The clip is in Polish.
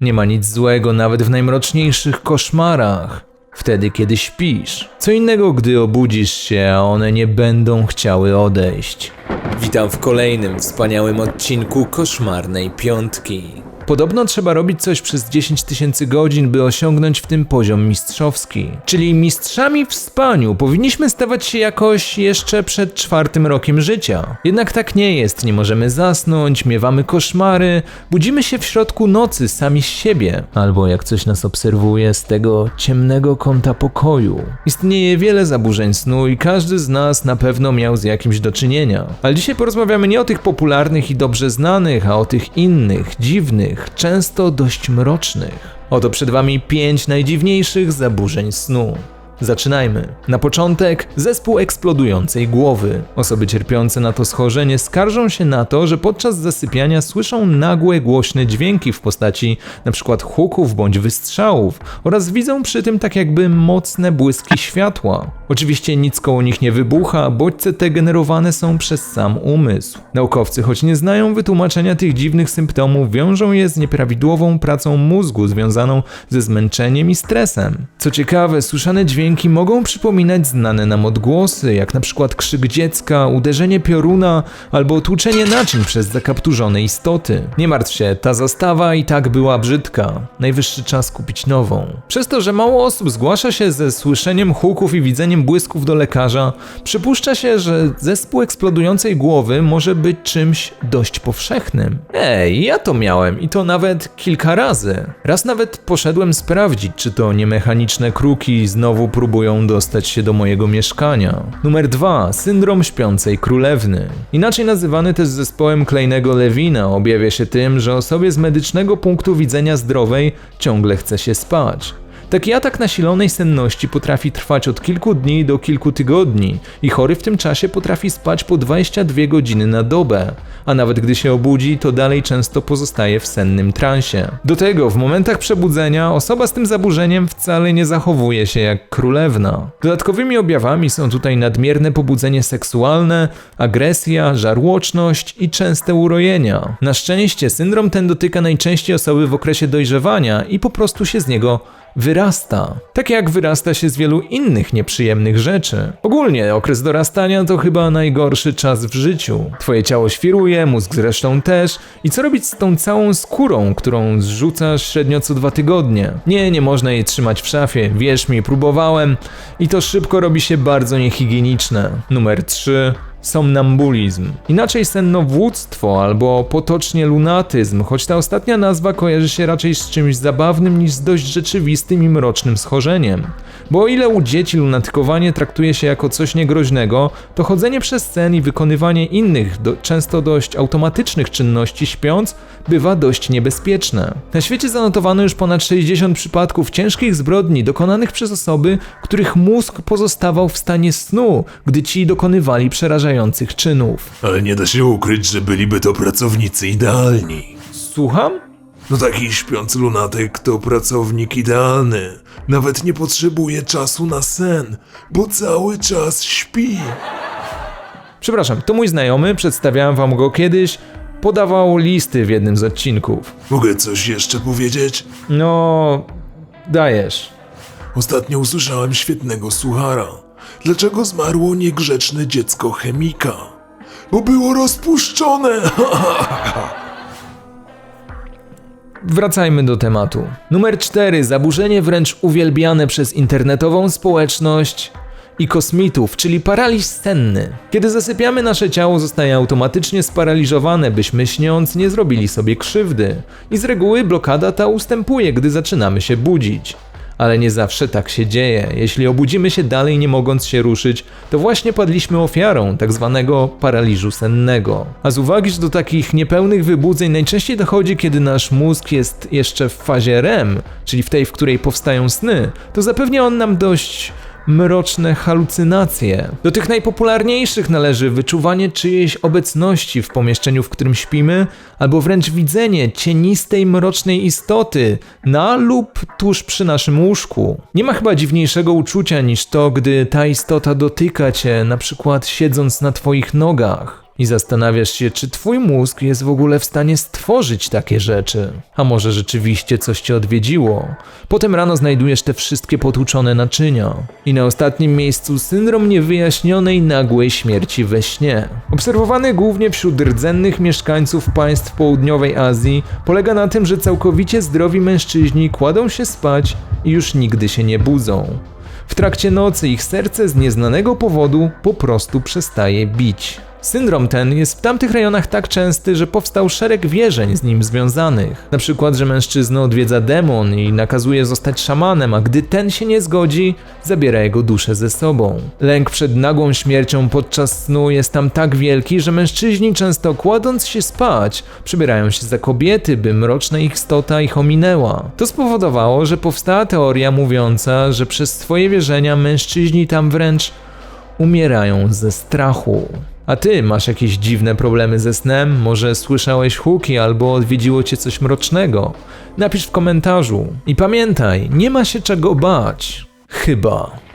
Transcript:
Nie ma nic złego nawet w najmroczniejszych koszmarach. Wtedy, kiedy śpisz. Co innego, gdy obudzisz się, a one nie będą chciały odejść. Witam w kolejnym wspaniałym odcinku Koszmarnej Piątki. Podobno trzeba robić coś przez 10 tysięcy godzin, by osiągnąć w tym poziom mistrzowski. Czyli mistrzami w spaniu powinniśmy stawać się jakoś jeszcze przed czwartym rokiem życia. Jednak tak nie jest, nie możemy zasnąć, miewamy koszmary, budzimy się w środku nocy sami z siebie, albo jak coś nas obserwuje z tego ciemnego kąta pokoju. Istnieje wiele zaburzeń snu i każdy z nas na pewno miał z jakimś do czynienia. Ale dzisiaj porozmawiamy nie o tych popularnych i dobrze znanych, a o tych innych, dziwnych, często dość mrocznych. Oto przed Wami pięć najdziwniejszych zaburzeń snu. Zaczynajmy. Na początek zespół eksplodującej głowy. Osoby cierpiące na to schorzenie skarżą się na to, że podczas zasypiania słyszą nagłe, głośne dźwięki w postaci np. huków bądź wystrzałów oraz widzą przy tym tak jakby mocne błyski światła. Oczywiście nic koło nich nie wybucha, bodźce te generowane są przez sam umysł. Naukowcy, choć nie znają wytłumaczenia tych dziwnych symptomów, wiążą je z nieprawidłową pracą mózgu związaną ze zmęczeniem i stresem. Co ciekawe, słyszane dźwięki mogą przypominać znane nam odgłosy, jak na przykład krzyk dziecka, uderzenie pioruna albo tłuczenie naczyń przez zakapturzone istoty. Nie martw się, ta zastawa i tak była brzydka. Najwyższy czas kupić nową. Przez to, że mało osób zgłasza się ze słyszeniem huków i widzeniem błysków do lekarza, przypuszcza się, że zespół eksplodującej głowy może być czymś dość powszechnym. Ej, ja to miałem i to nawet kilka razy. Raz nawet poszedłem sprawdzić, czy to niemechaniczne kruki znowu próbują dostać się do mojego mieszkania. Numer 2. Syndrom śpiącej królewny. Inaczej nazywany też zespołem Klejnego Lewina objawia się tym, że osobie z medycznego punktu widzenia zdrowej ciągle chce się spać. Taki atak nasilonej senności potrafi trwać od kilku dni do kilku tygodni i chory w tym czasie potrafi spać po 22 godziny na dobę, a nawet gdy się obudzi, to dalej często pozostaje w sennym transie. Do tego w momentach przebudzenia osoba z tym zaburzeniem wcale nie zachowuje się jak królewna. Dodatkowymi objawami są tutaj nadmierne pobudzenie seksualne, agresja, żarłoczność i częste urojenia. Na szczęście syndrom ten dotyka najczęściej osoby w okresie dojrzewania i po prostu się z niego wyrasta. Tak jak wyrasta się z wielu innych nieprzyjemnych rzeczy. Ogólnie okres dorastania to chyba najgorszy czas w życiu. Twoje ciało świruje, mózg zresztą też. I co robić z tą całą skórą, którą zrzucasz średnio co dwa tygodnie? Nie, nie można jej trzymać w szafie. Wierz mi, próbowałem i to szybko robi się bardzo niehigieniczne. Numer 3 somnambulizm. Inaczej sennowłództwo albo potocznie lunatyzm, choć ta ostatnia nazwa kojarzy się raczej z czymś zabawnym niż z dość rzeczywistym i mrocznym schorzeniem. Bo o ile u dzieci lunatykowanie traktuje się jako coś niegroźnego, to chodzenie przez sen i wykonywanie innych, do, często dość automatycznych czynności śpiąc, bywa dość niebezpieczne. Na świecie zanotowano już ponad 60 przypadków ciężkich zbrodni dokonanych przez osoby, których mózg pozostawał w stanie snu, gdy ci dokonywali przerażających czynów. Ale nie da się ukryć, że byliby to pracownicy idealni. Słucham? No taki śpiący lunatyk to pracownik idealny. Nawet nie potrzebuje czasu na sen, bo cały czas śpi. Przepraszam, to mój znajomy, przedstawiałem wam go kiedyś. Podawał listy w jednym z odcinków. Mogę coś jeszcze powiedzieć? No, dajesz. Ostatnio usłyszałem świetnego suchara. Dlaczego zmarło niegrzeczne dziecko chemika? Bo było rozpuszczone! Wracajmy do tematu. Numer 4. Zaburzenie wręcz uwielbiane przez internetową społeczność i kosmitów, czyli paraliż senny. Kiedy zasypiamy, nasze ciało zostaje automatycznie sparaliżowane, byśmy śniąc nie zrobili sobie krzywdy. I z reguły blokada ta ustępuje, gdy zaczynamy się budzić. Ale nie zawsze tak się dzieje. Jeśli obudzimy się dalej nie mogąc się ruszyć, to właśnie padliśmy ofiarą tak zwanego paraliżu sennego. A z uwagi, że do takich niepełnych wybudzeń najczęściej dochodzi, kiedy nasz mózg jest jeszcze w fazie REM, czyli w tej, w której powstają sny, to zapewnia on nam dość mroczne halucynacje. Do tych najpopularniejszych należy wyczuwanie czyjejś obecności w pomieszczeniu, w którym śpimy, albo wręcz widzenie cienistej, mrocznej istoty na lub tuż przy naszym łóżku. Nie ma chyba dziwniejszego uczucia niż to, gdy ta istota dotyka cię, na przykład siedząc na twoich nogach. I zastanawiasz się, czy twój mózg jest w ogóle w stanie stworzyć takie rzeczy. A może rzeczywiście coś cię odwiedziło. Potem rano znajdujesz te wszystkie potłuczone naczynia. I na ostatnim miejscu syndrom niewyjaśnionej nagłej śmierci we śnie. Obserwowany głównie wśród rdzennych mieszkańców państw południowej Azji, polega na tym, że całkowicie zdrowi mężczyźni kładą się spać i już nigdy się nie budzą. W trakcie nocy ich serce z nieznanego powodu po prostu przestaje bić. Syndrom ten jest w tamtych rejonach tak częsty, że powstał szereg wierzeń z nim związanych. Na przykład, że mężczyznę odwiedza demon i nakazuje zostać szamanem, a gdy ten się nie zgodzi, zabiera jego duszę ze sobą. Lęk przed nagłą śmiercią podczas snu jest tam tak wielki, że mężczyźni często kładąc się spać, przybierają się za kobiety, by mroczna ich istota ich ominęła. To spowodowało, że powstała teoria mówiąca, że przez swoje wierzenia mężczyźni tam wręcz umierają ze strachu. A ty masz jakieś dziwne problemy ze snem? Może słyszałeś huki albo odwiedziło cię coś mrocznego? Napisz w komentarzu. I pamiętaj, nie ma się czego bać. Chyba.